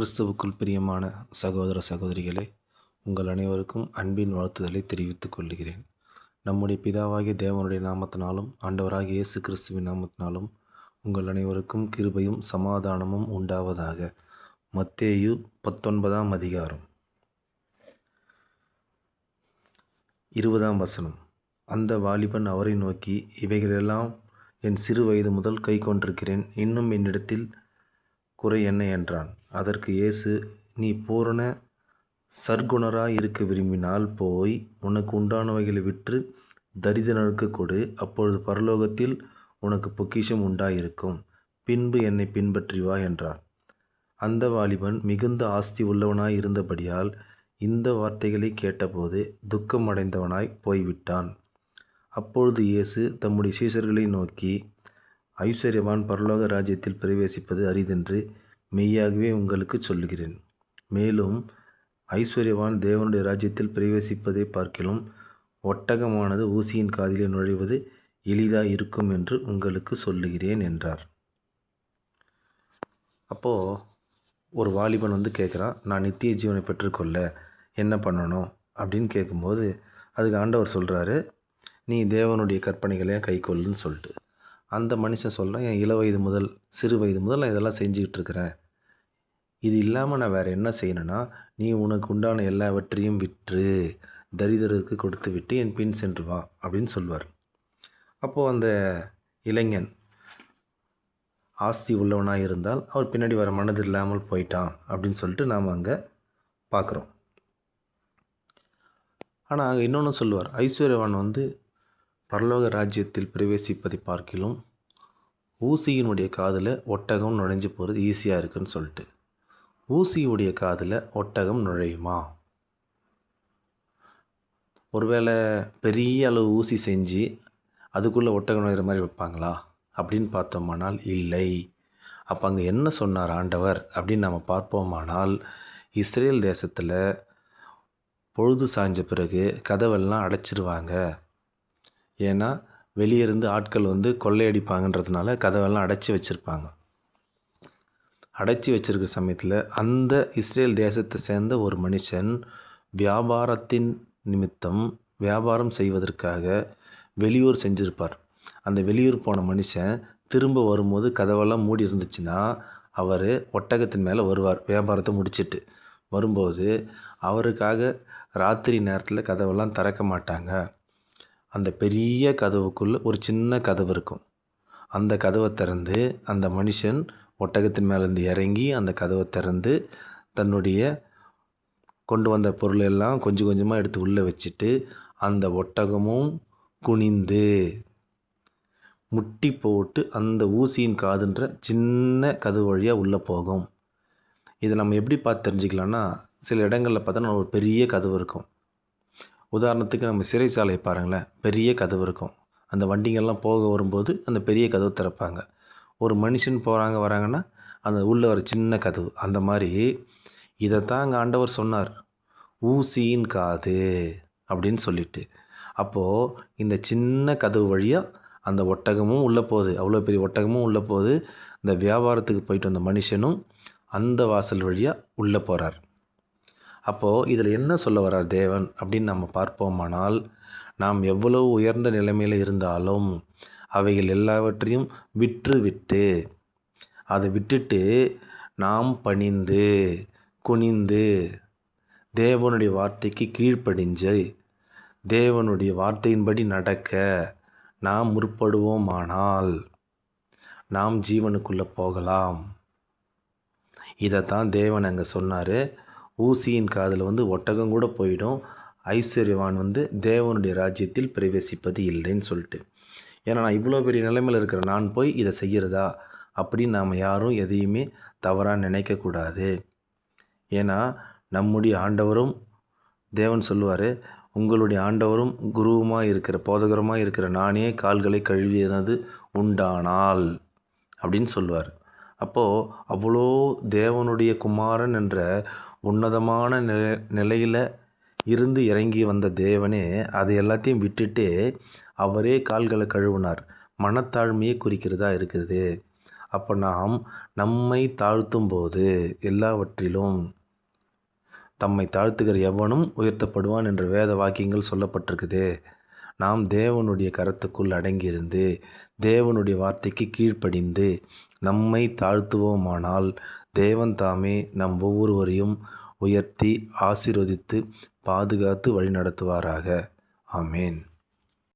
கிறிஸ்துவுக்குள் பிரியமான சகோதர சகோதரிகளே உங்கள் அனைவருக்கும் அன்பின் வாழ்த்துதலை தெரிவித்துக் கொள்கிறேன். நம்முடைய பிதாவாகிய தேவனுடைய நாமத்தினாலும் ஆண்டவராகிய இயேசு கிறிஸ்துவின் நாமத்தினாலும் உங்கள் அனைவருக்கும் கிருபையும் சமாதானமும் உண்டாவதாக. மத்தேயு பத்தொன்பதாம் அதிகாரம். இருபதாம் வசனம். அந்த வாலிபன் அவரை நோக்கி இவைகளெல்லாம் என் சிறு வயது முதல் கை கொண்டிருக்கிறேன். இன்னும் என்னிடத்தில் குறை என்ன? என்றான். அதற்கு இயேசு நீ பூரண சர்க்குணராய் இருக்க விரும்பினால் போய் உனக்கு உண்டானவைகளை விற்று தரிதனருக்கு கொடு. அப்பொழுது பரலோகத்தில் உனக்கு பொக்கிஷம் உண்டாயிருக்கும். பின்பு என்னை பின்பற்றி வா என்றார். அந்த வாலிபன் மிகுந்த ஆஸ்தி உள்ளவனாய் இருந்தபடியால் இந்த வார்த்தைகளை கேட்டபோது துக்கம் அடைந்தவனாய் போய்விட்டான். அப்பொழுது இயேசு தம்முடைய சீசர்களை நோக்கி ஐஸ்வர்யவான் பரலோக ராஜ்யத்தில் பிரவேசிப்பது அரிதென்று மெய்யாகவே உங்களுக்கு சொல்லுகிறேன். மேலும் ஐஸ்வர்யவான் தேவனுடைய ராஜ்யத்தில் பிரவேசிப்பதை பார்க்கிலும் ஒட்டகமானது ஊசியின் காதிலே நுழைவது எளிதாக இருக்கும் என்று உங்களுக்கு சொல்லுகிறேன் என்றார். அப்போது ஒரு வாலிபன் வந்து கேட்குறான் நான் நித்திய ஜீவனை பெற்றுக்கொள்ள என்ன பண்ணணும்? அப்படின்னு கேட்கும்போது அதுக்கு ஆண்டவர் சொல்கிறாரு நீ தேவனுடைய கற்பனைகளை கை கொள்ளுன்னு சொல்லிட்டு. அந்த மனுஷன் சொல்கிறான் என் இள வயது முதல் சிறு வயது முதல் நான் இதெல்லாம் செஞ்சுக்கிட்டு இருக்கிறேன். இது இல்லாமல் நான் வேறு என்ன செய்யணும்னா நீ உனக்கு உண்டான எல்லாவற்றையும் விற்று தரிதருக்கு கொடுத்து விட்டு என் பின் சென்று வா அப்படின்னு சொல்வார் அப்போது அந்த இளைஞன் ஆஸ்தி உள்ளவனாக இருந்தால் அவர் பின்னாடி வர மனது இல்லாமல் போயிட்டான் அப்படின்னு சொல்லிட்டு நாம் அங்கே பார்க்குறோம் ஆனால் அங்கே இன்னொன்று சொல்லுவார். ஐஸ்வர்யவான் வந்து பரலோக ராஜ்யத்தில் பிரவேசிப்பதை பார்க்கிலும் ஊசியினுடைய காதில் ஒட்டகம் நுழைஞ்சு போகிறது ஈஸியாக இருக்குன்னு சொல்லிட்டு. ஊசியுடைய காதில் ஒட்டகம் நுழையுமா? ஒருவேளை பெரிய அளவு ஊசி செஞ்சு அதுக்குள்ளே ஒட்டகம் நுழையிற மாதிரி வைப்பாங்களா? அப்படின்னு பார்த்தோமானால் இல்லை. அப்போ அங்கே என்ன சொன்னார் ஆண்டவர்? அப்படின்னு நம்ம பார்ப்போமானால் இஸ்ரேல் தேசத்தில் பொழுது சாய்ஞ்ச பிறகு கதவெல்லாம் அடைச்சிருவாங்க. ஏன்னா வெளியே இருந்து ஆட்கள் வந்து கொள்ளையடிப்பாங்கன்றதுனால கதவெல்லாம் அடைச்சி வச்சுருப்பாங்க. அடைச்சி வச்சிருக்கிற சமயத்தில் அந்த இஸ்ரேல் தேசத்தை சேர்ந்த ஒரு மனுஷன் வியாபாரத்தின் நிமித்தம் வியாபாரம் செய்வதற்காக வெளியூர் செஞ்சுருப்பார். அந்த வெளியூர் போன மனுஷன் திரும்ப வரும்போது கதவெல்லாம் மூடி இருந்துச்சுன்னா அவர் ஒட்டகத்தின் மேலே வருவார் வியாபாரத்தை முடிச்சிட்டு. வரும்போது அவருக்காக ராத்திரி நேரத்தில் கதவெல்லாம் திறக்க மாட்டாங்க. அந்த பெரிய கதவுக்குள்ளே ஒரு சின்ன கதவு இருக்கும். அந்த கதவை திறந்து அந்த மனுஷன் ஒட்டகத்தின் மேலேருந்து இறங்கி அந்த கதவை திறந்து தன்னுடைய கொண்டு வந்த பொருள் எல்லாம் கொஞ்சம் கொஞ்சமாக எடுத்து உள்ளே வச்சுட்டு அந்த ஒட்டகமும் குனிந்து முட்டி போட்டு அந்த ஊசியின் காதுன்ற சின்ன கதவு வழியாக உள்ளே போகும். இதை நம்ம எப்படி பார்த்து தெரிஞ்சுக்கலாம்னா சில இடங்களில் பார்த்தோன்னா ஒரு பெரிய கதவு இருக்கும். உதாரணத்துக்கு நம்ம சிறைச்சாலையை பாருங்களேன் பெரிய கதவு இருக்கும். அந்த வண்டிங்கள்லாம் போக வரும்போது அந்த பெரிய கதவு திறப்பாங்க. ஒரு மனுஷன் போகிறாங்க வராங்கன்னா அந்த உள்ளே வர சின்ன கதவு அந்த மாதிரி. இதைத்தான் அங்கே ஆண்டவர் சொன்னார். ஊசியின் காது அப்படின்னு சொல்லிட்டு. அப்போது இந்த சின்ன கதவு வழியாக அந்த ஒட்டகமும் உள்ளே போகுது. அவ்வளோ பெரிய ஒட்டகமும் உள்ளே போகுது. இந்த வியாபாரத்துக்கு போயிட்டு வந்த மனுஷனும் அந்த வாசல் வழியாக உள்ளே போகிறார் அப்போது இதில் என்ன சொல்ல வர்றார் தேவன் அப்படின்னு நம்ம பார்ப்போமானால் நாம் எவ்வளவு உயர்ந்த நிலைமையில் இருந்தாலும் அவைகள் எல்லாவற்றையும் விற்று விட்டு அதை விட்டுட்டு நாம் பணிந்து குனிந்து தேவனுடைய வார்த்தைக்கு கீழ்ப்படிஞ்சு தேவனுடைய வார்த்தையின்படி நடக்க நாம் முற்படுவோமானால் நாம் ஜீவனுக்குள்ளே போகலாம். இதைத்தான் தேவன் அங்கே சொன்னார். ஊசியின் காதில் வந்து ஒட்டகம் கூட போயிடும். ஐஸ்வர்யவான் வந்து தேவனுடைய ராஜ்யத்தில் பிரவேசிப்பது இல்லைன்னு சொல்லிட்டு. ஏன்னா நான் இவ்வளோ பெரிய நிலைமையில் இருக்கிற நான் போய் இதை செய்கிறதா அப்படின்னு நாம் யாரும் எதையுமே தவறாக நினைக்கக்கூடாது ஏன்னா நம்முடைய ஆண்டவரும் தேவன் சொல்லுவார் உங்களுடைய ஆண்டவரும் குருவுமாக இருக்கிற போதகரமாக இருக்கிற நானே கால்களை கழுவியது உண்டானால் அப்படின்னு சொல்லுவார். அப்போது அவ்வளோ தேவனுடைய குமாரன் என்ற உன்னதமான நிலை நிலையில் இருந்து இறங்கி வந்த தேவனே அதை எல்லாத்தையும் விட்டுட்டு அவரே கால்களை கழுவினார். மனத்தாழ்மையை குறிக்கிறதா இருக்குது அப்போ நாம் நம்மை தாழ்த்தும் போது எல்லாவற்றிலும் தம்மை தாழ்த்துகிற எவனும் உயர்த்தப்படுவான் என்ற வேத வாக்கியங்கள் சொல்லப்பட்டிருக்குது. நாம் தேவனுடைய கரத்துக்குள் அடங்கியிருந்து தேவனுடைய வார்த்தைக்கு கீழ்ப்படிந்து நம்மை தாழ்த்துவோமானால் தேவன் தாமே நம் ஒவ்வொருவரையும் உயர்த்தி ஆசீர்வதித்து பாதுகாத்து வழிநடத்துவாராக. ஆமேன்.